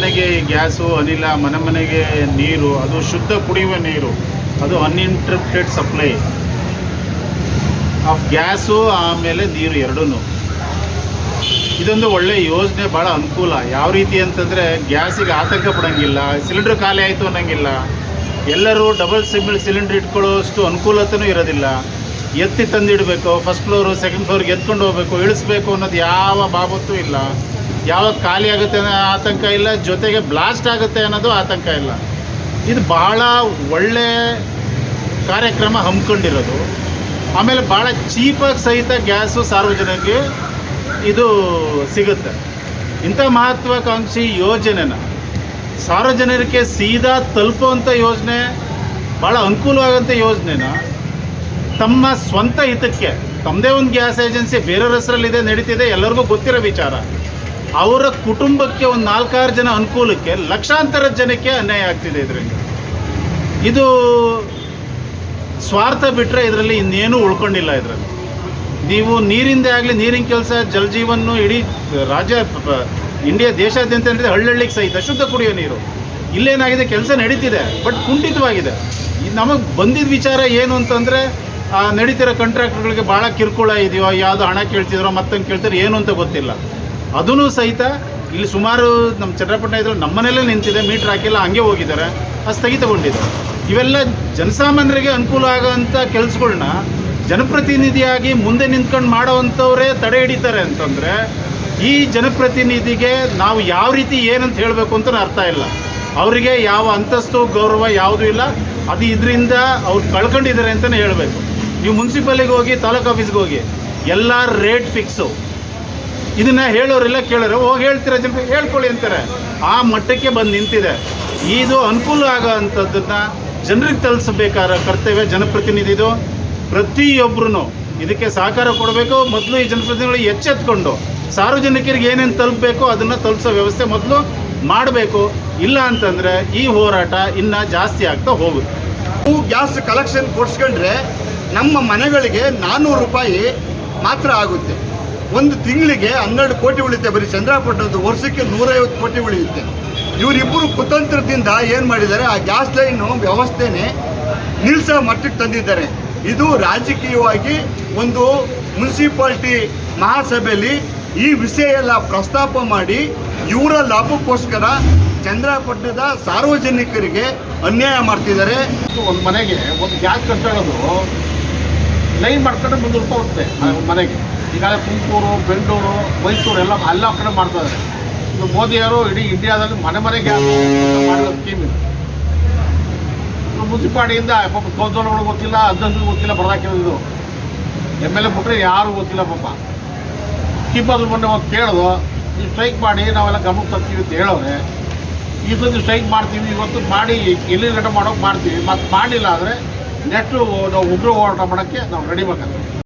ಮನೆಗೆ ಗ್ಯಾಸು, ಅನಿಲ ಮನೆ ಮನೆಗೆ ನೀರು, ಅದು ಶುದ್ಧ ಕುಡಿಯುವ ನೀರು, ಅದು ಅನ್ಇಂಟ್ರಪ್ಟೆಡ್ ಸಪ್ಲೈ ಆಫ್ ಗ್ಯಾಸು ಆಮೇಲೆ ನೀರು ಎರಡೂ ಇದೊಂದು ಒಳ್ಳೆ ಯೋಜನೆ, ಭಾಳ ಅನುಕೂಲ. ಯಾವ ರೀತಿ ಅಂತಂದರೆ ಗ್ಯಾಸಿಗೆ ಆತಂಕ ಪಡೋಂಗಿಲ್ಲ, ಸಿಲಿಂಡ್ರ್ ಖಾಲಿ ಆಯಿತು ಅನ್ನೋಂಗಿಲ್ಲ. ಎಲ್ಲರೂ ಡಬಲ್ ಸಿಮಿಲ್ ಸಿಲಿಂಡ್ರ್ ಇಟ್ಕೊಳ್ಳೋಷ್ಟು ಅನುಕೂಲತೆಯೂ ಇರೋದಿಲ್ಲ. ಎತ್ತಿ ತಂದಿಡಬೇಕು ಫಸ್ಟ್ ಫ್ಲೋರು ಸೆಕೆಂಡ್ ಫ್ಲೋರ್ಗೆ ಎತ್ಕೊಂಡು ಹೋಗ್ಬೇಕು, ಇಳಿಸ್ಬೇಕು ಅನ್ನೋದು ಯಾವ ಬಾಬತ್ತೂ ಇಲ್ಲ. ಯಾವಾಗ ಖಾಲಿ ಆಗುತ್ತೆ ಅನ್ನೋ ಆತಂಕ ಇಲ್ಲ, ಜೊತೆಗೆ ಬ್ಲಾಸ್ಟ್ ಆಗುತ್ತೆ ಅನ್ನೋದು ಆತಂಕ ಇಲ್ಲ. ಇದು ಬಹಳ ಒಳ್ಳೆ ಕಾರ್ಯಕ್ರಮ ಹಮ್ಮಿಕೊಂಡಿರೋದು. ಆಮೇಲೆ ಭಾಳ ಚೀಪಾಗಿ ಸಹಿತ ಗ್ಯಾಸು ಸಾರ್ವಜನಿಕರಿಗೆ ಇದು ಸಿಗುತ್ತೆ. ಇಂಥ ಮಹತ್ವಾಕಾಂಕ್ಷಿ ಯೋಜನೆನ ಸಾರ್ವಜನಿಕರಿಗೆ ಸೀದಾ ತಲುಪುವಂಥ ಯೋಜನೆ ಭಾಳ ಅನುಕೂಲವಾಗುವಂಥ ಯೋಜನೆನ ತಮ್ಮ ಸ್ವಂತ ಹಿತಕ್ಕೆ, ತಮ್ಮದೇ ಒಂದು ಗ್ಯಾಸ್ ಏಜೆನ್ಸಿ ಬೇರೆಯವ್ರ ಹೆಸರಲ್ಲಿದೆ, ನಡೀತಿದೆ, ಎಲ್ಲರಿಗೂ ಗೊತ್ತಿರೋ ವಿಚಾರ. ಅವರ ಕುಟುಂಬಕ್ಕೆ ಒಂದು ನಾಲ್ಕಾರು ಜನ ಅನುಕೂಲಕ್ಕೆ ಲಕ್ಷಾಂತರ ಜನಕ್ಕೆ ಅನ್ಯಾಯ ಆಗ್ತಿದೆ ಇದರಿಂದ ಇದು ಸ್ವಾರ್ಥ ಬಿಟ್ಟರೆ ಇದರಲ್ಲಿ ಇನ್ನೇನು ಉಳ್ಕೊಂಡಿಲ್ಲ ಇದರಲ್ಲಿ. ನೀವು ನೀರಿಂದ ಆಗಲಿ, ನೀರಿನ ಕೆಲಸ ಜಲಜೀವನ್ನು ಇಡೀ ರಾಜ್ಯ, ಇಂಡಿಯಾ ದೇಶಾದ್ಯಂತ ನಡೆದಿದೆ ಹಳ್ಳಹಳ್ಳಿಗೆ ಸಹಿತ ಶುದ್ಧ ಕುಡಿಯೋ ನೀರು. ಇಲ್ಲೇನಾಗಿದೆ, ಕೆಲಸ ನಡೀತಿದೆ, ಬಟ್ ಕುಂಠಿತವಾಗಿದೆ. ನಮಗೆ ಬಂದಿದ್ದ ವಿಚಾರ ಏನು ಅಂತಂದರೆ ನಡೀತಿರೋ ಕಾಂಟ್ರಾಕ್ಟರ್ಗಳಿಗೆ ಭಾಳ ಕಿರುಕುಳ ಇದೆಯೋ, ಯಾವುದು ಹಣ ಕೇಳ್ತಿದ್ರೋ ಮತ್ತಂಗೆ ಕೇಳ್ತಿರೋ, ಏನು ಅಂತ ಗೊತ್ತಿಲ್ಲ. ಅದೂ ಸಹಿತ ಇಲ್ಲಿ ಸುಮಾರು ನಮ್ಮ ಚನ್ನಪಟ್ಟಣ ಇದ್ರಲ್ಲಿ ನಮ್ಮನೇಲೇ ನಿಂತಿದೆ ಮೀಟ್ರ್ ಹಾಕಿಲ್ಲ, ಹಂಗೆ ಹೋಗಿದ್ದಾರೆ ಅದು ಸ್ಥಗಿತಗೊಂಡಿದೆ ಇವೆಲ್ಲ ಜನಸಾಮಾನ್ಯರಿಗೆ ಅನುಕೂಲ ಆಗೋಂಥ ಕೆಲಸಗಳನ್ನ ಜನಪ್ರತಿನಿಧಿಯಾಗಿ ಮುಂದೆ ನಿಂತ್ಕೊಂಡು ಮಾಡೋವಂಥವರೇ ತಡೆ ಹಿಡಿತಾರೆ ಅಂತಂದರೆ, ಈ ಜನಪ್ರತಿನಿಧಿಗೆ ನಾವು ಯಾವ ರೀತಿ ಏನಂತ ಹೇಳಬೇಕು ಅಂತ ಅರ್ಥ ಇಲ್ಲ. ಅವರಿಗೆ ಯಾವ ಅಂತಸ್ತು, ಗೌರವ ಯಾವುದೂ ಇಲ್ಲ. ಅದು ಇದರಿಂದ ಅವ್ರು ಕಳ್ಕೊಂಡಿದ್ದಾರೆ ಅಂತಲೇ ಹೇಳಬೇಕು. ನೀವು ಮುನ್ಸಿಪಾಲಿಗೆ ಹೋಗಿ, ತಾಲೂಕು ಆಫೀಸ್ಗೆ ಹೋಗಿ, ಎಲ್ಲ ರೇಟ್ ಫಿಕ್ಸು ಇದನ್ನ ಹೇಳೋರೆಲ್ಲ ಕೇಳೋರು ಹೋಗಿ ಹೇಳ್ತೀರ ಜನ ಹೇಳ್ಕೊಳ್ಳಿ ಅಂತಾರೆ. ಆ ಮಟ್ಟಕ್ಕೆ ಬಂದು ನಿಂತಿದೆ. ಇದು ಅನುಕೂಲ ಆಗೋ ಅಂಥದ್ದನ್ನ ಜನರಿಗೆ ತಲುಪಿಸಬೇಕಾದ ಕರ್ತವ್ಯ ಜನಪ್ರತಿನಿಧಿದು ಪ್ರತಿಯೊಬ್ಬರೂ ಇದಕ್ಕೆ ಸಹಕಾರ ಕೊಡಬೇಕು. ಮೊದಲು ಈ ಜನಪ್ರತಿನಿಧಿಗಳು ಎಚ್ಚೆತ್ಕೊಂಡು ಸಾರ್ವಜನಿಕರಿಗೆ ಏನೇನು ತಲುಪಬೇಕು ಅದನ್ನು ತಲುಪಿಸೋ ವ್ಯವಸ್ಥೆ ಮೊದಲು ಮಾಡಬೇಕು. ಇಲ್ಲ ಅಂತಂದರೆ ಈ ಹೋರಾಟ ಇನ್ನೂ ಜಾಸ್ತಿ ಆಗ್ತಾ ಹೋಗುತ್ತೆ. ನಾವು ಗ್ಯಾಸ್ ಕಲೆಕ್ಷನ್ ಕೊಡ್ಸ್ಕೊಂಡ್ರೆ ನಮ್ಮ ಮನೆಗಳಿಗೆ ನಾನ್ನೂರು ರೂಪಾಯಿ ಮಾತ್ರ ಆಗುತ್ತೆ. ಒಂದು ತಿಂಗಳಿಗೆ ಹನ್ನೆರಡು ಕೋಟಿ ಉಳಿಯುತ್ತೆ. ಬರೀ ಚಂದ್ರಪಟ್ಟಣದ್ದು ವರ್ಷಕ್ಕೆ ನೂರೈವತ್ತು ಕೋಟಿ ಉಳಿಯುತ್ತೆ. ಇವರಿಬ್ಬರು ಕುತಂತ್ರದಿಂದ ಏನು ಮಾಡಿದ್ದಾರೆ, ಆ ಗ್ಯಾಸ್ ಲೈನು ವ್ಯವಸ್ಥೆನೇ ನಿಲ್ಲಿಸೋ ಮಟ್ಟಕ್ಕೆ ತಂದಿದ್ದಾರೆ. ಇದು ರಾಜಕೀಯವಾಗಿ ಒಂದು ಮುನ್ಸಿಪಾಲ್ಟಿ ಮಹಾಸಭೆಯಲ್ಲಿ ಈ ವಿಷಯ ಎಲ್ಲ ಪ್ರಸ್ತಾಪ ಮಾಡಿ ಇವರ ಲಾಭಕ್ಕೋಸ್ಕರ ಚಂದ್ರಪಟ್ಟಣದ ಸಾರ್ವಜನಿಕರಿಗೆ ಅನ್ಯಾಯ ಮಾಡ್ತಿದ್ದಾರೆ. ಒಂದು ಮನೆಗೆ ಒಂದು ಗ್ಯಾಸ್ ಕಟ್ಟೋದು ಲೈನ್ ಮಾಡ್ಕೊಂಡು ಮುನ್ನೂರು ರೂಪಾಯಿ ಹೋಗುತ್ತೆ ಆ ಮನೆಗೆ. ಈಗಾಗಲೇ ತುಮಕೂರು ಬೆಂಗಳೂರು, ಮೈಸೂರು ಎಲ್ಲ ಎಲ್ಲ ಕಡೆ ಮಾಡ್ತಾ ಇದ್ದಾರೆ. ಇದು ಮೋದಿಯವರು ಇಡೀ ಇಂಡಿಯಾದಲ್ಲಿ ಮನೆ ಮನೆಗೆ ಮಾಡಿರೋ ಸ್ಕೀಮ್ ಇದು. ಮುನ್ಸಿಪಾಲಿಟಿಯಿಂದ ಪಾಪ ಕೌನ್ಸಿಲರ್ಗಳು ಗೊತ್ತಿಲ್ಲ, ಅಧ್ಯಕ್ಷರು ಗೊತ್ತಿಲ್ಲ ಬರ್ದಾಕಿರೋದು ಎಂ ಎಲ್ ಎ ಬಿಟ್ಟರೆ ಯಾರು ಗೊತ್ತಿಲ್ಲ ಪಾಪ. ಕೀಪರ್ ಮೊನ್ನೆ ಒಂದು ಕೇಳೋದು ನೀವು ಸ್ಟ್ರೈಕ್ ಮಾಡಿ, ನಾವೆಲ್ಲ ಗಮನಕ್ಕೆ ತರ್ತೀವಿ ಅಂತ ಹೇಳೋರೆ ಈ ಸತಿ ಸ್ಟ್ರೈಕ್ ಮಾಡ್ತೀವಿ, ಇವತ್ತು ಮಾಡಿ, ಎಲ್ಲಿ ಗಂಟೆ ಮಾಡೋಕೆ ಮಾಡ್ತೀವಿ. ಮತ್ತು ಮಾಡಲಿಲ್ಲ ಅಂದರೆ ನೆಕ್ಸ್ಟು ನಾವು ಉಗ್ರ ಹೋರಾಟ ಮಾಡೋಕ್ಕೆ ನಾವು ರೆಡಿ ಬೇಕಾಗ್ತದೆ